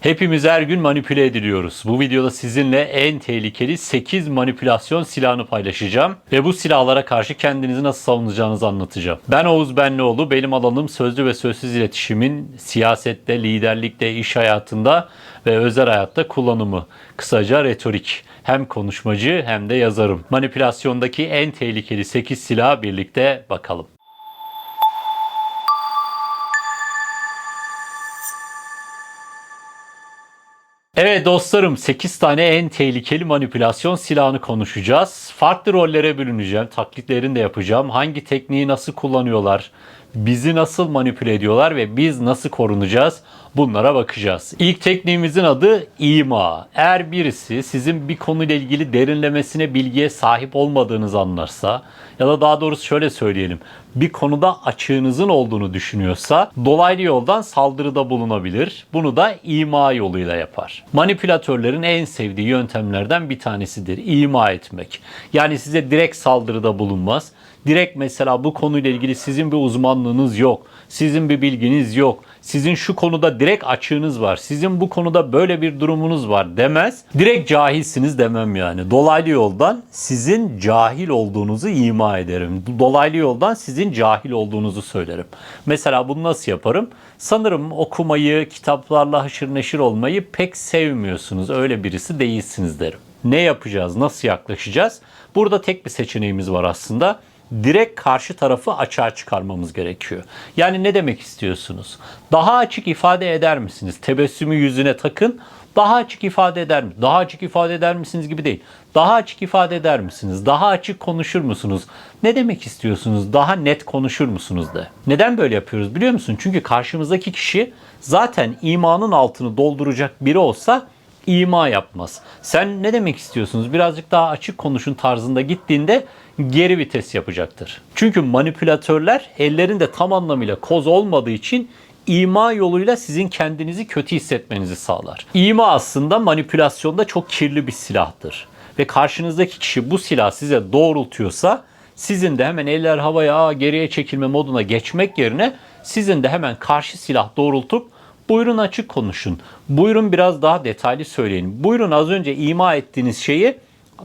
Hepimiz her gün manipüle ediliyoruz. Bu videoda sizinle en tehlikeli 8 manipülasyon silahını paylaşacağım. Ve bu silahlara karşı kendinizi nasıl savunacağınızı anlatacağım. Ben Oğuz Benlioğlu. Benim alanım sözlü ve sözsüz iletişimin siyasette, liderlikte, iş hayatında ve özel hayatta kullanımı. Kısaca retorik. Hem konuşmacı hem de yazarım. Manipülasyondaki en tehlikeli 8 silaha birlikte bakalım. Evet dostlarım 8 tane en tehlikeli manipülasyon silahını konuşacağız. Farklı rollere bölüneceğim. Taklitlerini de yapacağım. Hangi tekniği nasıl kullanıyorlar? Bizi nasıl manipüle ediyorlar ve biz nasıl korunacağız? Bunlara bakacağız. İlk tekniğimizin adı ima. Eğer birisi sizin bir konuyla ilgili derinlemesine bilgiye sahip olmadığınızı anlarsa ya da daha doğrusu şöyle söyleyelim. Bir konuda açığınızın olduğunu düşünüyorsa dolaylı yoldan saldırıda bulunabilir. Bunu da ima yoluyla yapar. Manipülatörlerin en sevdiği yöntemlerden bir tanesidir. ima etmek. Yani size direkt saldırıda bulunmaz. Direkt mesela bu konuyla ilgili sizin bir uzmanlığınız yok. Sizin bir bilginiz yok. Sizin şu konuda direkt açığınız var. Sizin bu konuda böyle bir durumunuz var demez. Direkt cahilsiniz demem yani. Dolaylı yoldan sizin cahil olduğunuzu ima ederim. Dolaylı yoldan sizin cahil olduğunuzu söylerim. Mesela bunu nasıl yaparım? Sanırım okumayı, kitaplarla haşır neşir olmayı pek sevmiyorsunuz. Öyle birisi değilsiniz derim. Ne yapacağız? Nasıl yaklaşacağız? Burada tek bir seçeneğimiz var aslında direkt karşı tarafı açığa çıkarmamız gerekiyor. Yani ne demek istiyorsunuz? Daha açık ifade eder misiniz? Tebessümü yüzüne takın. Daha açık ifade eder mi? Daha açık ifade eder misiniz gibi değil. Daha açık ifade eder misiniz? Daha açık konuşur musunuz? Ne demek istiyorsunuz? Daha net konuşur musunuz de. Neden böyle yapıyoruz biliyor musun? Çünkü karşımızdaki kişi zaten imanın altını dolduracak biri olsa ima yapmaz. Sen ne demek istiyorsunuz? Birazcık daha açık konuşun tarzında gittiğinde geri vites yapacaktır. Çünkü manipülatörler ellerinde tam anlamıyla koz olmadığı için ima yoluyla sizin kendinizi kötü hissetmenizi sağlar. İma aslında manipülasyonda çok kirli bir silahtır. Ve karşınızdaki kişi bu silah size doğrultuyorsa sizin de hemen eller havaya "Aa, geriye çekilme moduna geçmek yerine sizin de hemen karşı silah doğrultup buyurun açık konuşun. Buyurun biraz daha detaylı söyleyin. Buyurun az önce ima ettiğiniz şeyi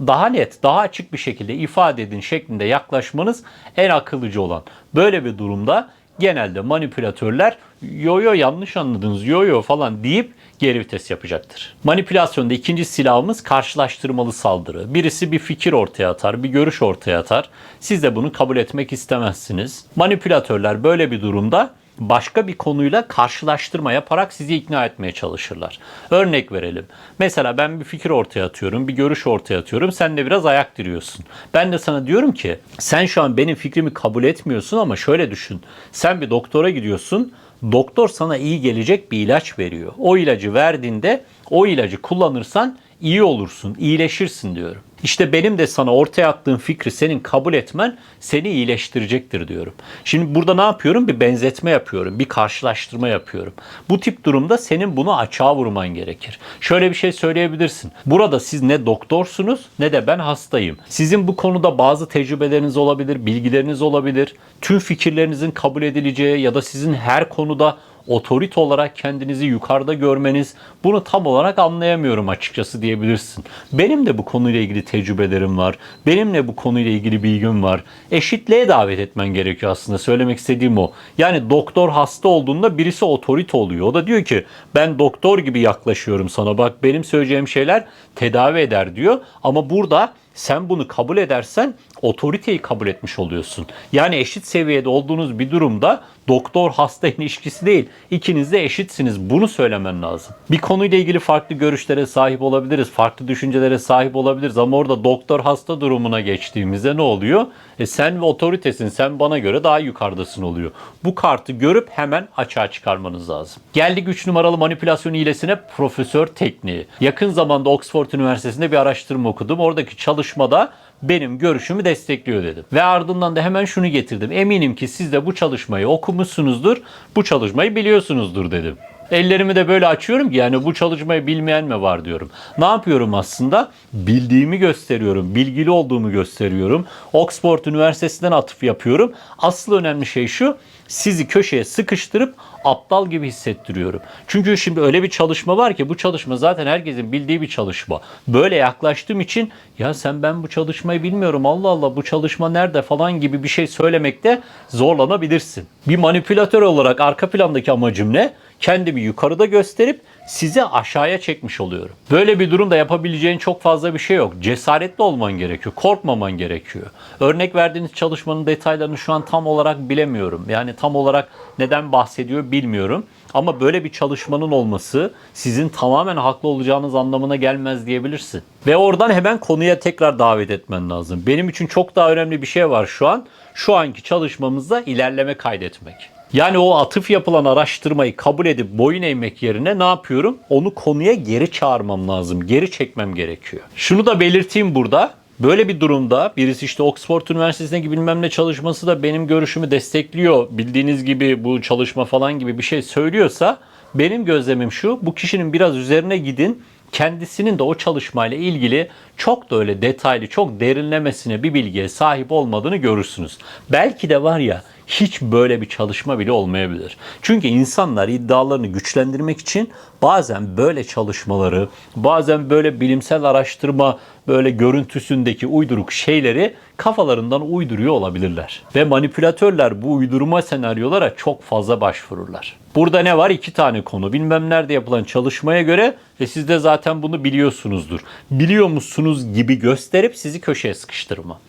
daha net, daha açık bir şekilde ifade edin şeklinde yaklaşmanız en akıllıcı olan. Böyle bir durumda genelde manipülatörler yo yo yanlış anladınız yo yo falan deyip geri vites yapacaktır. Manipülasyonda ikinci silahımız karşılaştırmalı saldırı. Birisi bir fikir ortaya atar, bir görüş ortaya atar. Siz de bunu kabul etmek istemezsiniz. Manipülatörler böyle bir durumda başka bir konuyla karşılaştırma yaparak sizi ikna etmeye çalışırlar. Örnek verelim. Mesela ben bir fikir ortaya atıyorum, bir görüş ortaya atıyorum. Sen de biraz ayak diriyorsun. Ben de sana diyorum ki sen şu an benim fikrimi kabul etmiyorsun ama şöyle düşün. Sen bir doktora gidiyorsun. Doktor sana iyi gelecek bir ilaç veriyor. O ilacı verdiğinde o ilacı kullanırsan iyi olursun, iyileşirsin diyorum. İşte benim de sana ortaya attığım fikri senin kabul etmen seni iyileştirecektir diyorum. Şimdi burada ne yapıyorum? Bir benzetme yapıyorum, bir karşılaştırma yapıyorum. Bu tip durumda senin bunu açığa vurman gerekir. Şöyle bir şey söyleyebilirsin. Burada siz ne doktorsunuz ne de ben hastayım. Sizin bu konuda bazı tecrübeleriniz olabilir, bilgileriniz olabilir. Tüm fikirlerinizin kabul edileceği ya da sizin her konuda otorite olarak kendinizi yukarıda görmeniz bunu tam olarak anlayamıyorum açıkçası diyebilirsin. Benim de bu konuyla ilgili tecrübelerim var. Benim de bu konuyla ilgili bilgim var. Eşitliğe davet etmen gerekiyor aslında. Söylemek istediğim o. Yani doktor hasta olduğunda birisi otorite oluyor. O da diyor ki ben doktor gibi yaklaşıyorum sana. Bak benim söyleyeceğim şeyler tedavi eder diyor. Ama burada sen bunu kabul edersen otoriteyi kabul etmiş oluyorsun. Yani eşit seviyede olduğunuz bir durumda doktor hasta ilişkisi değil. İkiniz de eşitsiniz. Bunu söylemen lazım. Bir konuyla ilgili farklı görüşlere sahip olabiliriz. Farklı düşüncelere sahip olabiliriz. Ama orada doktor hasta durumuna geçtiğimizde ne oluyor? E sen ve otoritesin. Sen bana göre daha yukarıdasın oluyor. Bu kartı görüp hemen açığa çıkarmanız lazım. Geldik 3 numaralı manipülasyon hilesine profesör tekniği. Yakın zamanda Oxford Üniversitesi'nde bir araştırma okudum. Oradaki çalışmada benim görüşümü destekliyor dedim. Ve ardından da hemen şunu getirdim. Eminim ki siz de bu çalışmayı okumuşsunuzdur, bu çalışmayı biliyorsunuzdur dedim. Ellerimi de böyle açıyorum ki yani bu çalışmayı bilmeyen mi var diyorum. Ne yapıyorum aslında? Bildiğimi gösteriyorum, bilgili olduğumu gösteriyorum. Oxford Üniversitesi'nden atıf yapıyorum. Asıl önemli şey şu, sizi köşeye sıkıştırıp aptal gibi hissettiriyorum. Çünkü şimdi öyle bir çalışma var ki bu çalışma zaten herkesin bildiği bir çalışma. Böyle yaklaştığım için ya sen ben bu çalışmayı bilmiyorum Allah Allah bu çalışma nerede falan gibi bir şey söylemekte zorlanabilirsin. Bir manipülatör olarak arka plandaki amacım ne? Kendimi yukarıda gösterip sizi aşağıya çekmiş oluyorum. Böyle bir durumda yapabileceğin çok fazla bir şey yok. Cesaretli olman gerekiyor. Korkmaman gerekiyor. Örnek verdiğiniz çalışmanın detaylarını şu an tam olarak bilemiyorum. Yani tam olarak neden bahsediyor bilmiyorum. Ama böyle bir çalışmanın olması sizin tamamen haklı olacağınız anlamına gelmez diyebilirsin. Ve oradan hemen konuya tekrar davet etmen lazım. Benim için çok daha önemli bir şey var şu an. Şu anki çalışmamızda ilerleme kaydetmek. Yani o atıf yapılan araştırmayı kabul edip boyun eğmek yerine ne yapıyorum? Onu konuya geri çağırmam lazım. Geri çekmem gerekiyor. Şunu da belirteyim burada. Böyle bir durumda birisi işte Oxford Üniversitesi'ne gibi bilmem ne çalışması da benim görüşümü destekliyor. Bildiğiniz gibi bu çalışma falan gibi bir şey söylüyorsa benim gözlemim şu. Bu kişinin biraz üzerine gidin kendisinin de o çalışmayla ilgili çok da öyle detaylı, çok derinlemesine bir bilgiye sahip olmadığını görürsünüz. Belki de var ya hiç böyle bir çalışma bile olmayabilir. Çünkü insanlar iddialarını güçlendirmek için bazen böyle çalışmaları, bazen böyle bilimsel araştırma böyle görüntüsündeki uyduruk şeyleri kafalarından uyduruyor olabilirler. Ve manipülatörler bu uydurma senaryolara çok fazla başvururlar. Burada ne var? İki tane konu. Bilmem nerede yapılan çalışmaya göre ve siz de zaten bunu biliyorsunuzdur. Biliyor musunuz gibi gösterip sizi köşeye sıkıştırma.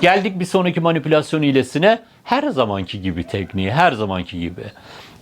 Geldik bir sonraki manipülasyon hilesine. Her zamanki gibi tekniği, her zamanki gibi.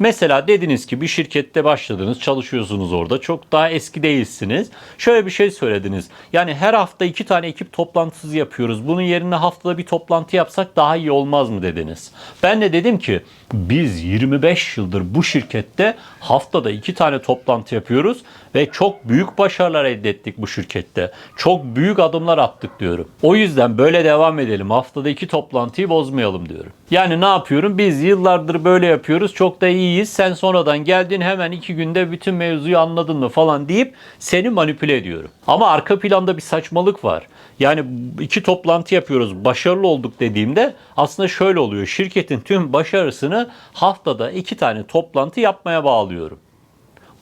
Mesela dediniz ki bir şirkette başladınız, çalışıyorsunuz orada. Çok daha eski değilsiniz. Şöyle bir şey söylediniz. Yani her hafta iki tane ekip toplantısı yapıyoruz. Bunun yerine haftada bir toplantı yapsak daha iyi olmaz mı dediniz. Ben de dedim ki biz 25 yıldır bu şirkette haftada iki tane toplantı yapıyoruz ve çok büyük başarılar elde ettik bu şirkette. Çok büyük adımlar attık diyorum. O yüzden böyle devam edelim. Haftada iki toplantıyı bozmayalım diyorum. Yani ne yapıyorum? Biz yıllardır böyle yapıyoruz. Çok da iyiyiz. Sen sonradan geldin hemen iki günde bütün mevzuyu anladın mı falan deyip seni manipüle ediyorum. Ama arka planda bir saçmalık var. Yani iki toplantı yapıyoruz. Başarılı olduk dediğimde aslında şöyle oluyor. Şirketin tüm başarısını haftada iki tane toplantı yapmaya bağlıyorum.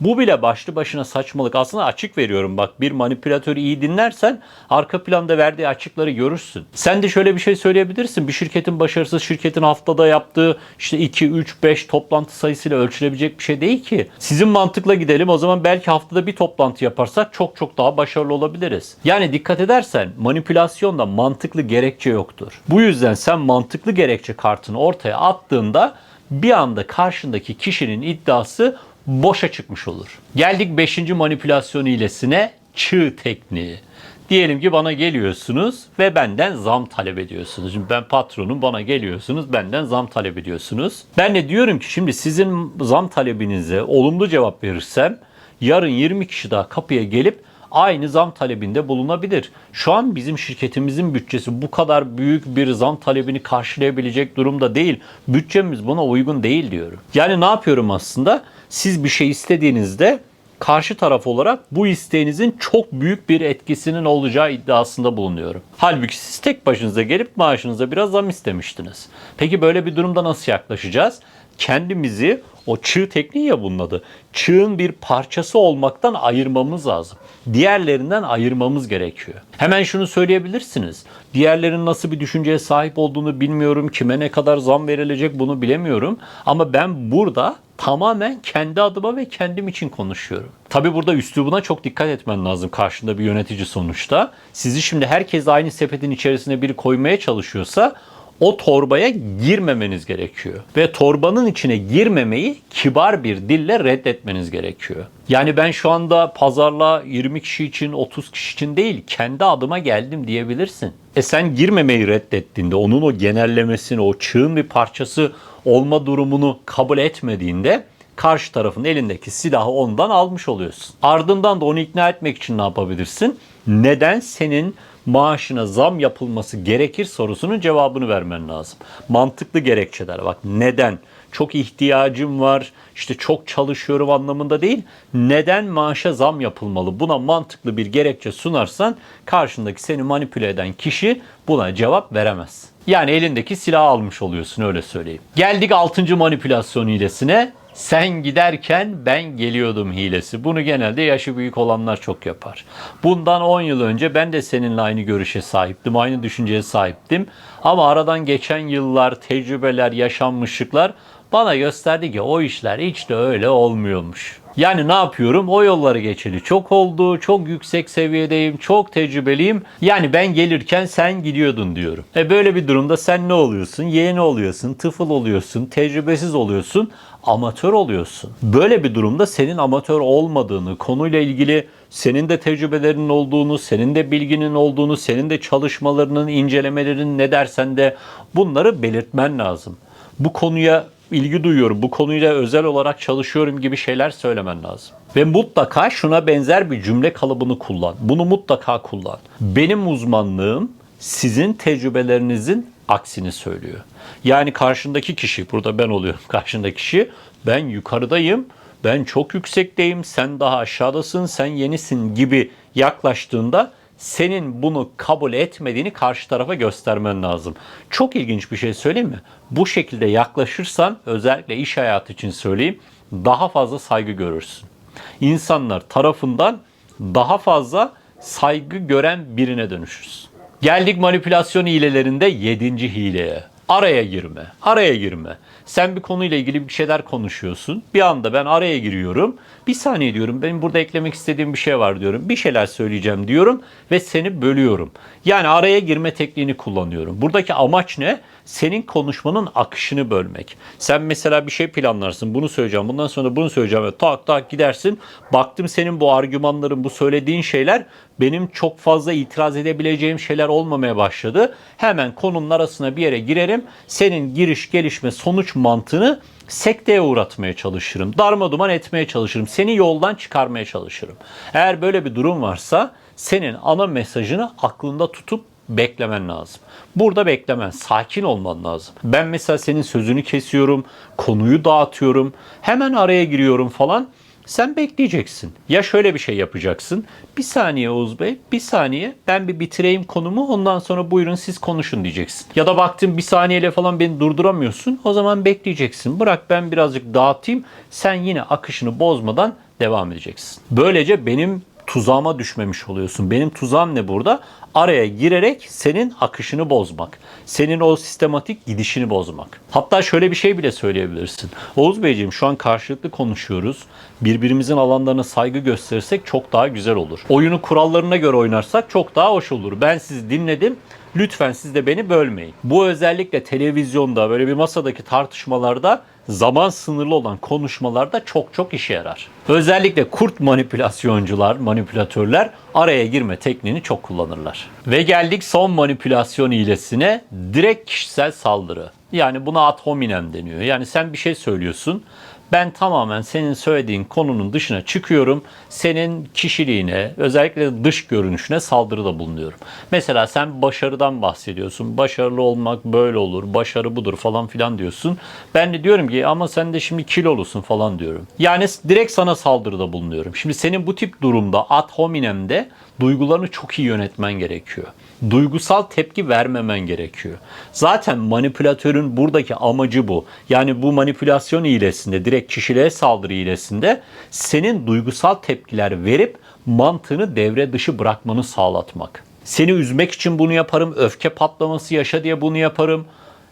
Bu bile başlı başına saçmalık. Aslında açık veriyorum bak bir manipülatörü iyi dinlersen arka planda verdiği açıkları görürsün. Sen de şöyle bir şey söyleyebilirsin. Bir şirketin başarısı şirketin haftada yaptığı işte 2, 3, 5 toplantı sayısıyla ölçülebilecek bir şey değil ki. Sizin mantıkla gidelim o zaman belki haftada bir toplantı yaparsak çok çok daha başarılı olabiliriz. Yani dikkat edersen manipülasyonda mantıklı gerekçe yoktur. Bu yüzden sen mantıklı gerekçe kartını ortaya attığında bir anda karşındaki kişinin iddiası boşa çıkmış olur. Geldik 5. manipülasyon hilesine çığ tekniği. Diyelim ki bana geliyorsunuz ve benden zam talep ediyorsunuz. Şimdi ben patronum bana geliyorsunuz benden zam talep ediyorsunuz. Ben de diyorum ki şimdi sizin zam talebinize olumlu cevap verirsem yarın 20 kişi daha kapıya gelip aynı zam talebinde bulunabilir. Şu an bizim şirketimizin bütçesi bu kadar büyük bir zam talebini karşılayabilecek durumda değil. Bütçemiz buna uygun değil diyorum. Yani ne yapıyorum aslında? Siz bir şey istediğinizde karşı taraf olarak bu isteğinizin çok büyük bir etkisinin olacağı iddiasında bulunuyorum. Halbuki siz tek başınıza gelip maaşınıza biraz zam istemiştiniz. Peki böyle bir durumda nasıl yaklaşacağız? Kendimizi o çığ tekniği ya bunun adı. Çığın bir parçası olmaktan ayırmamız lazım. Diğerlerinden ayırmamız gerekiyor. Hemen şunu söyleyebilirsiniz. Diğerlerinin nasıl bir düşünceye sahip olduğunu bilmiyorum. Kime ne kadar zam verilecek bunu bilemiyorum. Ama ben burada tamamen kendi adıma ve kendim için konuşuyorum. Tabi burada üslubuna çok dikkat etmen lazım karşında bir yönetici sonuçta. Sizi şimdi herkes aynı sepetin içerisine biri koymaya çalışıyorsa o torbaya girmemeniz gerekiyor. Ve torbanın içine girmemeyi kibar bir dille reddetmeniz gerekiyor. Yani ben şu anda pazarla 20 kişi için 30 kişi için değil kendi adıma geldim diyebilirsin. E sen girmemeyi reddettiğinde onun o genellemesini o çığın bir parçası olma durumunu kabul etmediğinde karşı tarafın elindeki silahı ondan almış oluyorsun. Ardından da onu ikna etmek için ne yapabilirsin? Neden senin maaşına zam yapılması gerekir sorusunun cevabını vermen lazım. Mantıklı gerekçeler bak neden? Çok ihtiyacım var, işte çok çalışıyorum anlamında değil. Neden maaşa zam yapılmalı? Buna mantıklı bir gerekçe sunarsan karşındaki seni manipüle eden kişi buna cevap veremez. Yani elindeki silahı almış oluyorsun öyle söyleyeyim. Geldik 6. manipülasyon hilesine. Sen giderken ben geliyordum hilesi. Bunu genelde yaşı büyük olanlar çok yapar. Bundan 10 yıl önce ben de seninle aynı görüşe sahiptim, aynı düşünceye sahiptim. Ama aradan geçen yıllar, tecrübeler, yaşanmışlıklar bana gösterdi ki o işler hiç de öyle olmuyormuş. Yani ne yapıyorum? O yolları geçeli çok oldu. Çok yüksek seviyedeyim. Çok tecrübeliyim. Yani ben gelirken sen gidiyordun diyorum. E böyle bir durumda sen ne oluyorsun? Yeğeni oluyorsun, tıfıl oluyorsun, tecrübesiz oluyorsun, amatör oluyorsun. Böyle bir durumda senin amatör olmadığını, konuyla ilgili senin de tecrübelerinin olduğunu, senin de bilginin olduğunu, senin de çalışmalarının, incelemelerinin ne dersen de bunları belirtmen lazım. Bu konuya ilgi duyuyorum, bu konuyla özel olarak çalışıyorum gibi şeyler söylemen lazım. Ve mutlaka şuna benzer bir cümle kalıbını kullan. Bunu mutlaka kullan. Benim uzmanlığım sizin tecrübelerinizin aksini söylüyor. Yani karşındaki kişi, burada ben oluyorum karşındaki kişi, ben yukarıdayım, ben çok yüksekteyim, sen daha aşağıdasın, sen yenisin gibi yaklaştığında senin bunu kabul etmediğini karşı tarafa göstermen lazım. Çok ilginç bir şey söyleyeyim mi? Bu şekilde yaklaşırsan özellikle iş hayatı için söyleyeyim daha fazla saygı görürsün. İnsanlar tarafından daha fazla saygı gören birine dönüşürsün. Geldik manipülasyon hilelerinde 7. hileye. Araya girme. Araya girme. Sen bir konuyla ilgili bir şeyler konuşuyorsun. Bir anda ben araya giriyorum. Bir saniye diyorum. Benim burada eklemek istediğim bir şey var diyorum. Bir şeyler söyleyeceğim diyorum ve seni bölüyorum. Yani araya girme tekniğini kullanıyorum. Buradaki amaç ne? Senin konuşmanın akışını bölmek. Sen mesela bir şey planlarsın. Bunu söyleyeceğim. Bundan sonra bunu söyleyeceğim. Ve tak tak gidersin. Baktım senin bu argümanların, bu söylediğin şeyler benim çok fazla itiraz edebileceğim şeyler olmamaya başladı. Hemen konunun arasına bir yere girerim. Senin giriş, gelişme, sonuç mantığını sekteye uğratmaya çalışırım. Darma duman etmeye çalışırım. Seni yoldan çıkarmaya çalışırım. Eğer böyle bir durum varsa senin ana mesajını aklında tutup beklemen lazım. Burada beklemen, sakin olman lazım. Ben mesela senin sözünü kesiyorum, konuyu dağıtıyorum, hemen araya giriyorum falan. Sen bekleyeceksin. Ya şöyle bir şey yapacaksın. Bir saniye Oğuz Bey, bir saniye ben bir bitireyim konumu ondan sonra buyurun siz konuşun diyeceksin. Ya da baktın bir saniyeyle falan beni durduramıyorsun. O zaman bekleyeceksin. Bırak ben birazcık dağıtayım. Sen yine akışını bozmadan devam edeceksin. Böylece benim tuzağıma düşmemiş oluyorsun. Benim tuzağım ne burada? Araya girerek senin akışını bozmak. Senin o sistematik gidişini bozmak. Hatta şöyle bir şey bile söyleyebilirsin. Oğuz Beyciğim şu an karşılıklı konuşuyoruz. Birbirimizin alanlarına saygı gösterirsek çok daha güzel olur. Oyunu kurallarına göre oynarsak çok daha hoş olur. Ben sizi dinledim. Lütfen siz de beni bölmeyin. Bu özellikle televizyonda böyle bir masadaki tartışmalarda zaman sınırlı olan konuşmalarda çok çok işe yarar. Özellikle kurt manipülasyoncular, manipülatörler araya girme tekniğini çok kullanırlar. Ve geldik son manipülasyon hilesine direkt kişisel saldırı. Yani buna ad hominem deniyor. Yani sen bir şey söylüyorsun. Ben tamamen senin söylediğin konunun dışına çıkıyorum. Senin kişiliğine, özellikle dış görünüşüne saldırıda bulunuyorum. Mesela sen başarıdan bahsediyorsun. Başarılı olmak böyle olur, başarı budur falan filan diyorsun. Ben de diyorum ki ama sen de şimdi kilolusun falan diyorum. Yani direkt sana saldırıda bulunuyorum. Şimdi senin bu tip durumda ad hominemde duygularını çok iyi yönetmen gerekiyor. Duygusal tepki vermemen gerekiyor. Zaten manipülatörün buradaki amacı bu. Yani bu manipülasyon hilesinde, direkt kişiliğe saldırı hilesinde senin duygusal tepkiler verip mantığını devre dışı bırakmanı sağlatmak. Seni üzmek için bunu yaparım, öfke patlaması yaşa diye bunu yaparım.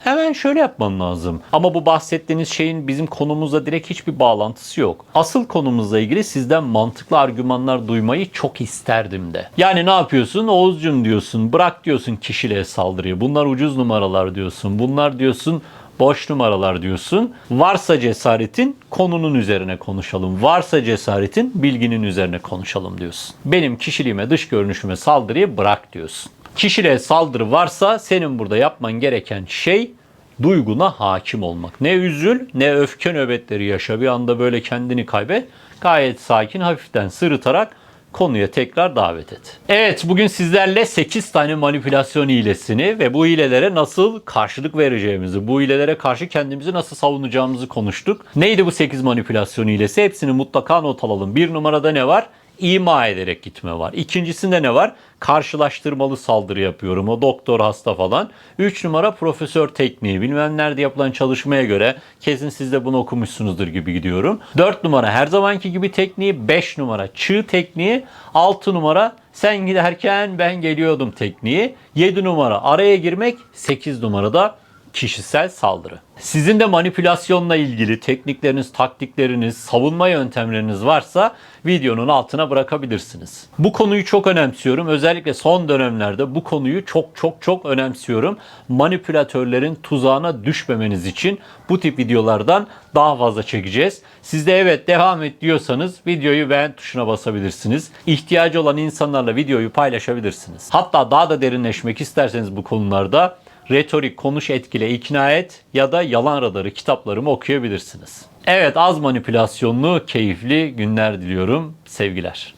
Hemen şöyle yapman lazım. Ama bu bahsettiğiniz şeyin bizim konumuzla direkt hiçbir bağlantısı yok. Asıl konumuzla ilgili sizden mantıklı argümanlar duymayı çok isterdim de. Yani ne yapıyorsun? Oğuzcum diyorsun, bırak diyorsun kişiliğe saldırıyı. Bunlar ucuz numaralar diyorsun. Bunlar diyorsun boş numaralar diyorsun. Varsa cesaretin konunun üzerine konuşalım. Varsa cesaretin bilginin üzerine konuşalım diyorsun. Benim kişiliğime, dış görünüşüme saldırıyı bırak diyorsun. Kişiliğe saldırı varsa senin burada yapman gereken şey duyguna hakim olmak. Ne üzül ne öfke nöbetleri yaşa bir anda böyle kendini kaybet. Gayet sakin hafiften sırıtarak konuya tekrar davet et. Evet bugün sizlerle 8 tane manipülasyon hilesini ve bu hilelere nasıl karşılık vereceğimizi, bu hilelere karşı kendimizi nasıl savunacağımızı konuştuk. Neydi bu 8 manipülasyon hilesi? Hepsini mutlaka not alalım. Bir numarada ne var? İma ederek gitme var. İkincisinde ne var? Karşılaştırmalı saldırı yapıyorum. O doktor hasta falan. 3 numara profesör tekniği. Bilmem nerede yapılan çalışmaya göre kesin siz de bunu okumuşsunuzdur gibi gidiyorum. 4 numara her zamanki gibi tekniği. 5 numara çığ tekniği. 6 numara sen giderken ben geliyordum tekniği. 7 numara araya girmek. 8 numarada kişisel saldırı. Sizin de manipülasyonla ilgili teknikleriniz, taktikleriniz, savunma yöntemleriniz varsa videonun altına bırakabilirsiniz. Bu konuyu çok önemsiyorum. Özellikle son dönemlerde bu konuyu çok çok çok önemsiyorum. Manipülatörlerin tuzağına düşmemeniz için bu tip videolardan daha fazla çekeceğiz. Siz de evet devam et diyorsanız videoyu beğen tuşuna basabilirsiniz. İhtiyacı olan insanlarla videoyu paylaşabilirsiniz. Hatta daha da derinleşmek isterseniz bu konularda Retorik, Konuş Etkile, ikna Et ya da Yalan Radarı kitaplarımı okuyabilirsiniz. Evet az manipülasyonlu, keyifli günler diliyorum. Sevgiler.